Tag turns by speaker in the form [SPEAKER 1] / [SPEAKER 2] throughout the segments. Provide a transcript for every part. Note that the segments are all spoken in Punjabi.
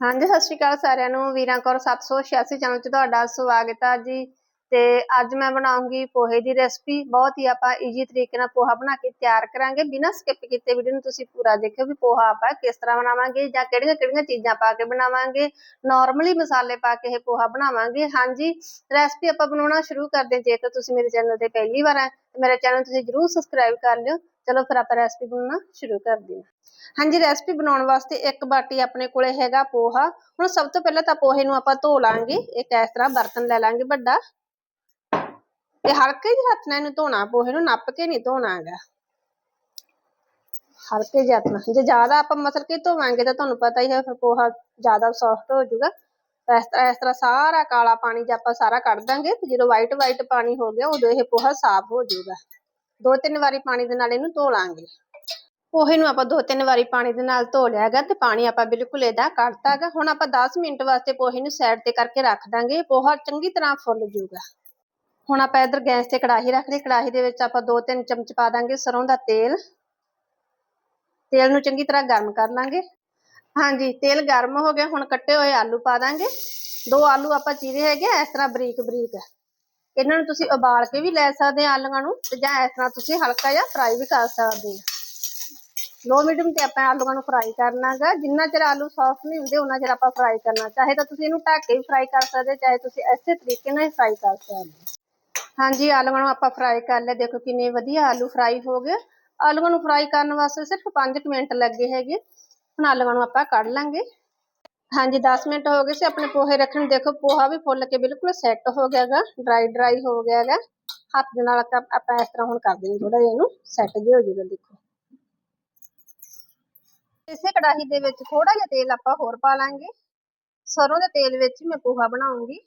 [SPEAKER 1] ਹਾਂਜੀ, ਸਤਿ ਸ਼੍ਰੀ ਅਕਾਲ ਸਾਰਿਆਂ ਨੂੰ। ਵੀਰਾਂ ਕੌਰ 786 ਚੈਨਲ 'ਚ ਤੁਹਾਡਾ ਸਵਾਗਤ ਆ ਜੀ ਤੇ ਅੱਜ ਮੈਂ ਬਣਾਉਂਗੀ ਪੋਹੇ ਦੀ ਰੈਸਪੀ ਬਹੁਤ ਹੀ ਆਪਾਂ ਈਜ਼ੀ ਤਰੀਕੇ ਨਾਲ ਪੋਹਾ ਬਣਾ ਕੇ ਤਿਆਰ ਕਰਾਂਗੇ। ਬਿਨਾਂ ਸਕਿਪ ਕੀਤੇ ਵੀਡੀਓ ਨੂੰ ਤੁਸੀਂ ਪੂਰਾ ਦੇਖਿਓ ਵੀ ਪੋਹਾ ਆਪਾਂ ਕਿਸ ਤਰ੍ਹਾਂ ਬਣਾਵਾਂਗੇ ਜਾਂ ਕਿਹੜੀਆਂ ਕਿਹੜੀਆਂ ਚੀਜ਼ਾਂ ਪਾ ਕੇ ਬਣਾਵਾਂਗੇ। ਨਾਰਮਲੀ ਮਸਾਲੇ ਪਾ ਕੇ ਇਹ ਪੋਹਾ ਬਣਾਵਾਂਗੇ। ਹਾਂਜੀ ਰੈਸਪੀ ਆਪਾਂ ਬਣਾਉਣਾ ਸ਼ੁਰੂ ਕਰਦੇ ਹਾਂ। ਜੇਕਰ ਤੁਸੀਂ ਮੇਰੇ ਚੈਨਲ ਤੇ ਪਹਿਲੀ ਵਾਰ ਆਏ, ਤਾਂ ਮੇਰੇ ਚੈਨਲ ਤੁਸੀਂ ਜਰੂਰ ਸਬਸਕ੍ਰਾਈਬ ਕਰ ਲਿਓ। ਚਲੋ ਫਿਰ ਆਪਾਂ ਰੈਸਪੀ ਬਣਾਉਣਾ ਸ਼ੁਰੂ ਕਰਦੇ ਹਾਂ। ਹਾਂਜੀ ਰੈਸਪੀ ਬਣਾਉਣ ਵਾਸਤੇ ਇੱਕ ਬਾਟੀ ਆਪਣੇ ਕੋਲੇ ਹੈਗਾ ਪੋਹਾ। ਹੁਣ ਸਭ ਤੋਂ ਪਹਿਲਾਂ ਤਾਂ ਪੋਹੇ ਨੂੰ ਆਪਾਂ ਧੋ ਲਾਂਗੇ। ਇੱਕ ਇਸ ਤਰ੍ਹਾਂ ਬਰਤਨ ਲੈ ਲਾਂਗੇ ਵੱਡਾ। ਤੇ ਹਲਕੇ ਜਿਹੇ ਹੱਥ ਨਾਲ ਇਹਨੂੰ ਧੋਣਾ ਪੋਹੇ ਨੂੰ ਨੱਪ ਕੇ ਨਹੀਂ ਧੋਣਾ ਹੈਗਾ। ਹਲਕੇ ਜਿਹੇ ਹੱਥ ਨਾਲ। ਜੇ ਜ਼ਿਆਦਾ ਆਪਾਂ ਮਸਲ ਕੇ ਧੋਵਾਂਗੇ ਤਾਂ ਤੁਹਾਨੂੰ ਪਤਾ ਹੀ ਹੈ ਫਿਰ ਪੋਹਾ ਜ਼ਿਆਦਾ ਸੌਫਟ ਹੋ ਜਾਊਗਾ। ਇਸ ਤਰ੍ਹਾਂ ਇਸ ਤਰ੍ਹਾਂ ਸਾਰਾ ਕਾਲਾ ਪਾਣੀ ਜੇ ਆਪਾਂ ਸਾਰਾ ਕੱਢ ਦਾਂਗੇ, ਤੇ ਜਦੋਂ ਵਾਈਟ ਵਾਈਟ ਪਾਣੀ ਹੋ ਗਿਆ, ਉਦੋਂ ਇਹ ਪੋਹਾ ਸਾਫ਼ ਹੋ ਜਾਊਗਾ। ਦੋ ਤਿੰਨ ਵਾਰੀ ਪਾਣੀ ਦੇ ਨਾਲ ਇਹਨੂੰ ਧੋ ਲਾਂਗੇ। ਪੋਹੇ ਨੂੰ ਆਪਾਂ ਦੋ ਤਿੰਨ ਵਾਰੀ ਪਾਣੀ ਦੇ ਨਾਲ ਧੋ ਲਿਆ ਹੈਗਾ, ਤੇ ਪਾਣੀ ਆਪਾਂ ਬਿਲਕੁਲ ਇਹਦਾ ਕੱਢਤਾ ਹੈਗਾ। ਹੁਣ ਆਪਾਂ 10 ਮਿੰਟ ਵਾਸਤੇ ਪੋਹੇ ਨੂੰ ਸਾਈਡ ਤੇ ਕਰਕੇ ਰੱਖ ਦਾਂਗੇ। ਪੋਹਾ ਚੰਗੀ ਤਰ੍ਹਾਂ ਫੁੱਲ ਜਾਊਗਾ। ਹੁਣ ਆਪਾਂ ਇਧਰ ਗੈਸ ਤੇ ਕੜਾਹੀ ਰੱਖ ਲਈ ਕੜਾਹੀ ਦੇ ਵਿੱਚ ਆਪਾਂ ਦੋ ਤਿੰਨ ਚਮਚ ਪਾ ਦਾਂਗੇ ਸਰੋਂ ਦਾ ਤੇਲ। ਤੇਲ ਨੂੰ ਚੰਗੀ ਤਰ੍ਹਾਂ ਗਰਮ ਕਰ ਲਾਂਗੇ। ਹਾਂਜੀ, ਤੇਲ ਗਰਮ ਹੋ ਗਿਆ। ਹੁਣ ਕੱਟੇ ਹੋਏ ਆਲੂ ਪਾ ਦਾਂਗੇ। ਦੋ ਆਲੂ ਆਪਾਂ ਚੀਰੇ ਹੈਗੇ ਇਸ ਤਰ੍ਹਾਂ ਬਰੀਕ ਬਰੀਕ ਇਹਨਾਂ ਨੂੰ ਤੁਸੀਂ ਉਬਾਲ ਕੇ ਵੀ ਲੈ ਸਕਦੇ ਆ ਆਲੂਆਂ ਨੂੰ ਤੇ ਜਾਂ ਇਸ ਤਰ੍ਹਾਂ ਤੁਸੀਂ ਹਲਕਾ ਜਿਹਾ ਫਰਾਈ ਵੀ ਕਰ ਸਕਦੇ ਆ। ਲੋ ਮੀਡੀਅਮ ਤੇ ਆਪਾਂ ਆਲੂਆਂ ਨੂੰ ਫਰਾਈ ਕਰਨਾਗਾ ਜਿੰਨਾ ਚਿਰ ਆਲੂ ਸੌਫਟ ਨਹੀਂ ਹੁੰਦੇ ਉਹਨਾਂ ਚਿਰ ਆਪਾਂ ਫਰਾਈ ਕਰਨਾ। ਚਾਹੇ ਤਾਂ ਤੁਸੀਂ ਇਹਨੂੰ ਢੱਕ ਕੇ ਵੀ ਫਰਾਈ ਕਰ ਸਕਦੇ ਚਾਹੇ ਤੁਸੀਂ ਐਸੇ ਤਰੀਕੇ ਨਾਲ ਫਰਾਈ ਕਰ ਸਕਦੇ ਹਾਂਜੀ, ਆਲੂਆਂ ਨੂੰ ਆਪਾਂ ਫਰਾਈ ਕਰ ਲਿਆ ਦੇਖੋ ਕਿੰਨੇ ਵਧੀਆ ਆਲੂ ਫਰਾਈ ਹੋ ਗਏ। ਆਲੂਆਂ ਨੂੰ ਫਰਾਈ ਕਰਨ ਵਾਸਤੇ ਸਿਰਫ 5 ਮਿੰਟ ਲੱਗੇ ਹੈਗੇ। ਹੁਣ ਆਲੂਆਂ ਨੂੰ ਆਪਾਂ ਕੱਢ ਲਾਂਗੇ। ਹਾਂਜੀ 10 ਮਿੰਟ ਹੋ ਗਏ ਸੀ ਆਪਣੇ ਪੋਹੇ ਰੱਖਣ। ਦੇਖੋ, ਪੋਹਾ ਵੀ ਫੁੱਲ ਕੇ ਬਿਲਕੁਲ ਸੈੱਟ ਹੋ ਗਿਆਗਾ ਡਰਾਈ ਡਰਾਈ ਹੋ ਗਿਆਗਾ ਹੱਥ ਦੇ ਨਾਲ ਆਪਾਂ ਇਸ ਤਰ੍ਹਾਂ ਹੁਣ ਕਰ ਦੇਣੀ ਥੋੜਾ ਜਿਹਾ ਇਹਨੂੰ। ਸੈੱਟ ਜਿਹਾ ਹੋ ਜਾਊਗਾ, ਦੇਖੋ। ਇਸੇ ਕੜਾਹੀ ਦੇ ਵਿੱਚ ਥੋੜਾ ਜਿਹਾ ਤੇਲ ਆਪਾਂ ਹੋਰ ਪਾ ਲਾਂਗੇ। ਸਰੋਂ ਦੇ ਤੇਲ ਵਿੱਚ ਮੈਂ ਪੋਹਾ ਬਣਾਉਂਗੀ।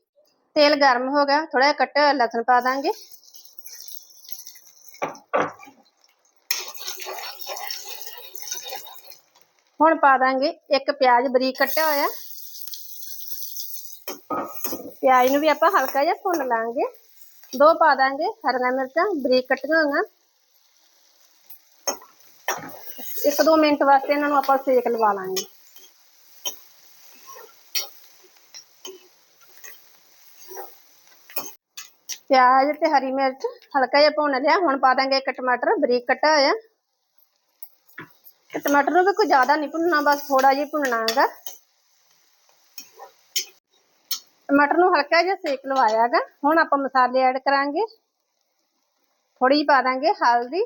[SPEAKER 1] ਤੇਲ ਗਰਮ ਹੋ ਗਿਆ ਥੋੜਾ ਜਿਹਾ ਕੱਟਿਆ ਹੋਇਆ ਲਸਣ ਪਾ ਦਾਂਗੇ ਹੁਣ ਪਾ ਦਾਂਗੇ ਇੱਕ ਪਿਆਜ਼ ਬਰੀਕ ਕੱਟਿਆ ਹੋਇਆ ਪਿਆਜ਼ ਨੂੰ ਵੀ ਆਪਾਂ ਹਲਕਾ ਜਿਹਾ ਭੁੰਨ ਲਾਂਗੇ ਦੋ ਪਾ ਦਾਂਗੇ ਹਰੀਆਂ ਮਿਰਚਾਂ ਬਰੀਕ ਕੱਟੀਆਂ ਹੋਈਆਂ ਇੱਕ ਦੋ ਮਿੰਟ ਵਾਸਤੇ ਇਹਨਾਂ ਨੂੰ ਆਪਾਂ ਸੇਕ ਲਵਾ ਲਾਂਗੇ ਪਿਆਜ਼ ਤੇ ਹਰੀ ਮਿਰਚ ਹਲਕਾ ਜਿਹਾ ਭੁੰਨ ਲਿਆ, ਹੁਣ ਪਾ ਦਾਂਗੇ ਇੱਕ ਟਮਾਟਰ, ਬਰੀਕ ਕੱਟਾ ਹੋਇਆ। ਤੇ ਟਮਾਟਰ ਨੂੰ ਵੀ ਕੋਈ ਜ਼ਿਆਦਾ ਨਹੀਂ ਭੁੰਨਣਾ, ਬਸ ਥੋੜਾ ਜਿਹਾ ਭੁੰਨਣਾ ਹੈਗਾ। ਟਮਾਟਰ ਨੂੰ ਹਲਕਾ ਜਿਹਾ ਸੇਕ ਲਵਾਇਆ ਹੈਗਾ। ਹੁਣ ਆਪਾਂ ਮਸਾਲੇ ਐਡ ਕਰਾਂਗੇ। ਥੋੜੀ ਜਿਹੀ ਪਾ ਦਾਂਗੇ ਹਲਦੀ।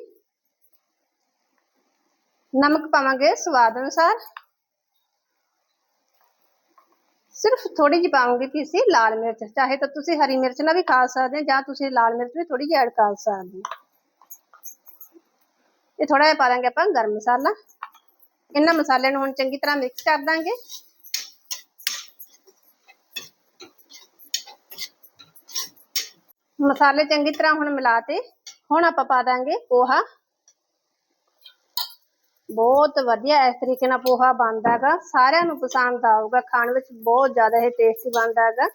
[SPEAKER 1] ਨਮਕ ਪਾਵਾਂਗੇ ਸਵਾਦ ਅਨੁਸਾਰ। ਸਿਰਫ ਥੋੜੀ ਜਿਹੀ ਪਾਵਾਂਗੇ ਪੀਸੀ ਲਾਲ ਮਿਰਚ ਚਾਹੇ ਤਾਂ ਤੁਸੀਂ ਹਰੀ ਮਿਰਚ ਨਾਲ ਵੀ ਖਾ ਸਕਦੇ ਹੋ ਜਾਂ ਤੁਸੀਂ ਲਾਲ ਮਿਰਚ ਵੀ ਥੋੜੀ ਜਿਹੀ ਐਡ ਕਰ ਸਕਦੇ ਹੋ ਇਹ ਥੋੜਾ ਜਿਹਾ ਪਾ ਦਾਂਗੇ ਆਪਾਂ ਗਰਮ ਮਸਾਲਾ ਇਹਨਾਂ ਮਸਾਲੇ ਨੂੰ ਹੁਣ ਚੰਗੀ ਤਰ੍ਹਾਂ ਮਿਕਸ ਕਰ ਦਾਂਗੇ ਮਸਾਲੇ ਚੰਗੀ ਤਰ੍ਹਾਂ ਹੁਣ ਮਿਲਾਤੇ ਹੁਣ ਆਪਾਂ ਪਾ ਦਾਂਗੇ ਪੋਹਾ ਬਹੁਤ ਵਧੀਆ ਇਸ ਤਰੀਕੇ ਨਾਲ ਪੋਹਾ ਬਣਦਾ ਹੈਗਾ। ਸਾਰਿਆਂ ਨੂੰ ਪਸੰਦ ਆਊਗਾ, ਖਾਣ ਵਿੱਚ ਬਹੁਤ ਜ਼ਿਆਦਾ ਇਹ ਟੇਸਟੀ ਬਣਦਾ ਹੈਗਾ।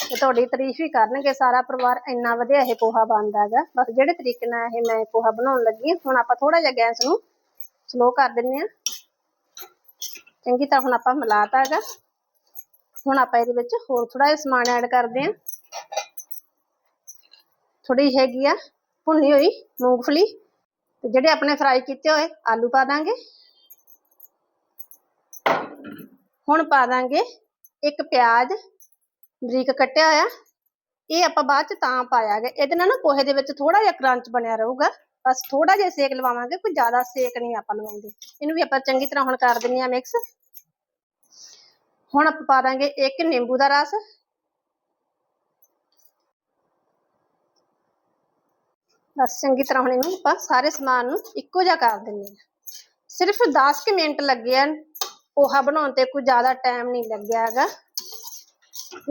[SPEAKER 1] ਤੇ ਤੁਹਾਡੀ ਤਾਰੀਫ ਵੀ ਕਰਨਗੇ, ਸਾਰਾ ਪਰਿਵਾਰ ਇੰਨਾ ਵਧੀਆ ਇਹ ਪੋਹਾ ਬਣਦਾ ਹੈਗਾ। ਬਸ ਜਿਹੜੇ ਤਰੀਕੇ ਨਾਲ ਇਹ ਮੈਂ ਪੋਹਾ ਬਣਾਉਣ ਲੱਗੀ ਹੁਣ ਆਪਾਂ ਥੋੜਾ ਜਿਹਾ ਗੈਸ ਨੂੰ ਸਲੋ ਕਰ ਦਿੰਨੇ ਆ ਚੰਗੀ ਤਰ੍ਹਾਂ ਹੁਣ ਆਪਾਂ ਮਿਲਾਤਾ ਹੈਗਾ। ਹੁਣ ਆਪਾਂ ਇਹਦੇ ਵਿੱਚ ਹੋਰ ਥੋੜਾ ਜਿਹਾ ਸਮਾਨ ਐਡ ਕਰਦੇ ਆ ਥੋੜੀ ਹੈਗੀ ਆ ਭੁੰਨੀ ਹੋਈ ਮੂੰਗਫਲੀ। ਤੇ ਜਿਹੜੇ ਆਪਣੇ ਫਰਾਈ ਕੀਤੇ ਹੋਏ, ਆਲੂ ਪਾ ਦਾਂਗੇ। ਹੁਣ ਪਾ ਦਾਂਗੇ ਇੱਕ ਪਿਆਜ਼, ਬਰੀਕ ਕੱਟਿਆ ਹੋਇਆ। ਇਹ ਆਪਾਂ ਬਾਅਦ ਚ ਤਾਂ ਪਾਇਆ ਗਿਆ ਇਹਦੇ ਨਾਲ ਨਾ ਪੋਹੇ ਦੇ ਵਿੱਚ ਥੋੜਾ ਜਿਹਾ ਕਰੰਚ ਬਣਿਆ ਰਹੂਗਾ। ਬਸ ਥੋੜਾ ਜਿਹਾ ਸੇਕ ਲਵਾਵਾਂਗੇ, ਕੋਈ ਜ਼ਿਆਦਾ ਸੇਕ ਨਹੀਂ ਆਪਾਂ ਲਵਾਉਂਦੇ। ਇਹਨੂੰ ਵੀ ਆਪਾਂ ਚੰਗੀ ਤਰ੍ਹਾਂ ਹੁਣ ਕਰ ਦਿੰਨੇ ਆ ਮਿਕਸ ਹੁਣ ਆਪਾਂ ਪਾ ਦਾਂਗੇ ਇੱਕ ਨਿੰਬੂ ਦਾ ਰਸ। ਬਸ ਚੰਗੀ ਤਰ੍ਹਾਂ ਹੁਣ ਇਹਨੂੰ ਆਪਾਂ ਸਾਰੇ ਸਮਾਨ ਨੂੰ ਇੱਕੋ ਜਿਹਾ ਕਰ ਦਿੰਨੇ ਆ ਸਿਰਫ 10 ਕਿ ਮਿੰਟ ਲੱਗੇ ਆ ਪੋਹਾ ਬਣਾਉਣ ਤੇ ਕੋਈ ਜ਼ਿਆਦਾ ਟਾਈਮ ਨਹੀਂ ਲੱਗਿਆ ਹੈਗਾ।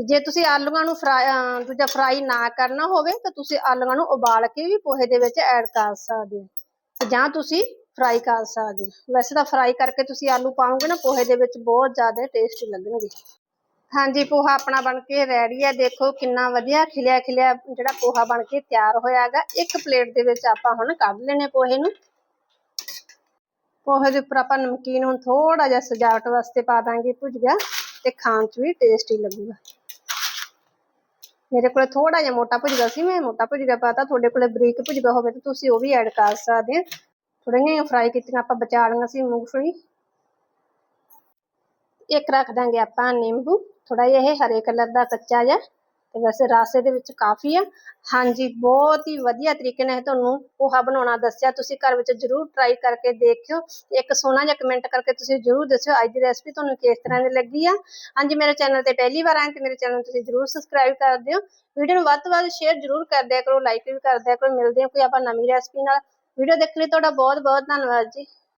[SPEAKER 1] ਜੇ ਤੁਸੀਂ ਆਲੂਆਂ ਨੂੰ ਫਰਾਈ ਦੂਜਾ ਫਰਾਈ ਨਾ ਕਰਨਾ ਹੋਵੇ, ਤਾਂ ਤੁਸੀਂ ਆਲੂਆਂ ਨੂੰ ਉਬਾਲ ਕੇ ਵੀ ਪੋਹੇ ਦੇ ਵਿੱਚ ਐਡ ਕਰ ਸਕਦੇ ਹੋ। ਜਾਂ ਤੁਸੀਂ ਫਰਾਈ ਕਰ ਸਕਦੇ ਹੋ। ਵੈਸੇ ਤਾਂ ਫਰਾਈ ਕਰਕੇ ਤੁਸੀਂ ਆਲੂ ਪਾਓਗੇ ਨਾ, ਪੋਹੇ ਦੇ ਵਿੱਚ ਬਹੁਤ ਜ਼ਿਆਦਾ ਟੇਸਟੀ ਲੱਗਣਗੇ। ਹਾਂਜੀ, ਪੋਹਾ ਆਪਣਾ ਬਣ ਕੇ ਰੈਡੀ ਹੈ ਦੇਖੋ ਕਿੰਨਾ ਵਧੀਆ ਖਿਲਿਆ ਖਿਲਿਆ ਜਿਹੜਾ ਪੋਹਾ ਬਣ ਕੇ ਤਿਆਰ ਹੋਇਆ ਇੱਕ ਪਲੇਟ ਦੇ ਵਿੱਚ ਆਪਾਂ ਹੁਣ ਕੱਢ ਲੈਣੇ ਪੋਹੇ ਨੂੰ। ਪੋਹੇ ਦੇ ਉੱਪਰ ਆਪਾਂ ਨਮਕੀਨ ਹੁਣ ਥੋੜਾ ਜਿਹਾ ਸਜਾਵਟ ਵਾਸਤੇ ਪਾ ਦਾਂਗੇ ਭੁਜੀਆ ਤੇ ਖਾਣ 'ਚ ਵੀ ਟੇਸਟੀ ਲੱਗੂਗਾ। ਮੇਰੇ ਕੋਲ ਥੋੜਾ ਜਿਹਾ ਮੋਟਾ ਭੁਜਗਾ ਸੀ ਮੈਂ, ਮੋਟਾ ਭੁਜਗਾ ਪਾਤਾ। ਤੁਹਾਡੇ ਕੋਲ ਬਰੀਕ ਭੁਜਗਾ ਹੋਵੇ ਤਾਂ ਤੁਸੀਂ ਉਹ ਵੀ ਐਡ ਕਰ ਸਕਦੇ ਆ। ਥੋੜੀਆਂ ਫਰਾਈ ਕੀਤੀਆਂ ਆਪਾਂ ਬਚਾ ਲਈਆਂ ਸੀ ਮੂੰਗਫਲੀ। ਇੱਕ ਰੱਖ ਦਾਂਗੇ ਆਪਾਂ ਨਿੰਬੂ ਥੋੜਾ ਜਿਹਾ ਇਹ ਹਰੇ ਕਲਰ ਦਾ ਕੱਚਾ ਜਿਹਾ, ਤੇ ਵੈਸੇ ਰਸ ਇਹਦੇ ਵਿੱਚ ਕਾਫੀ ਆ। ਹਾਂਜੀ, ਬਹੁਤ ਹੀ ਵਧੀਆ ਤਰੀਕੇ ਨਾਲ ਤੁਹਾਨੂੰ ਪੋਹਾ ਬਣਾਉਣਾ ਦੱਸਿਆ। ਤੁਸੀਂ ਘਰ ਵਿੱਚ ਜਰੂਰ ਟਰਾਈ ਕਰਕੇ ਦੇਖਿਓ। ਇੱਕ ਸੋਹਣਾ ਜਿਹਾ ਕਮੈਂਟ ਕਰਕੇ ਤੁਸੀਂ ਜਰੂਰ ਦੱਸਿਓ ਅੱਜ ਦੀ ਰੈਸਪੀ ਤੁਹਾਨੂੰ ਕਿਸ ਤਰ੍ਹਾਂ ਦੀ ਲੱਗੀ ਆ। ਹਾਂਜੀ, ਮੇਰੇ ਚੈਨਲ ਤੇ ਪਹਿਲੀ ਵਾਰ ਆਏ ਤੇ ਮੇਰੇ ਚੈਨਲ ਨੂੰ ਤੁਸੀਂ ਜਰੂਰ ਸਬਸਕ੍ਰਾਈਬ ਕਰ ਦਿਓ। ਵੀਡੀਓ ਨੂੰ ਵੱਧ ਤੋਂ ਵੱਧ ਸ਼ੇਅਰ ਜਰੂਰ ਕਰ ਦਿਆ ਕਰੋ ਲਾਈਕ ਵੀ ਕਰ ਦਿਆ ਕਰੋ। ਮਿਲਦੇ ਹਾਂ ਕੋਈ ਆਪਾਂ ਨਵੀਂ ਰੈਸਪੀ ਨਾਲ। ਵੀਡੀਓ ਦੇਖਣ ਲਈ ਤੁਹਾਡਾ ਬਹੁਤ ਬਹੁਤ ਧੰਨਵਾਦ ਜੀ।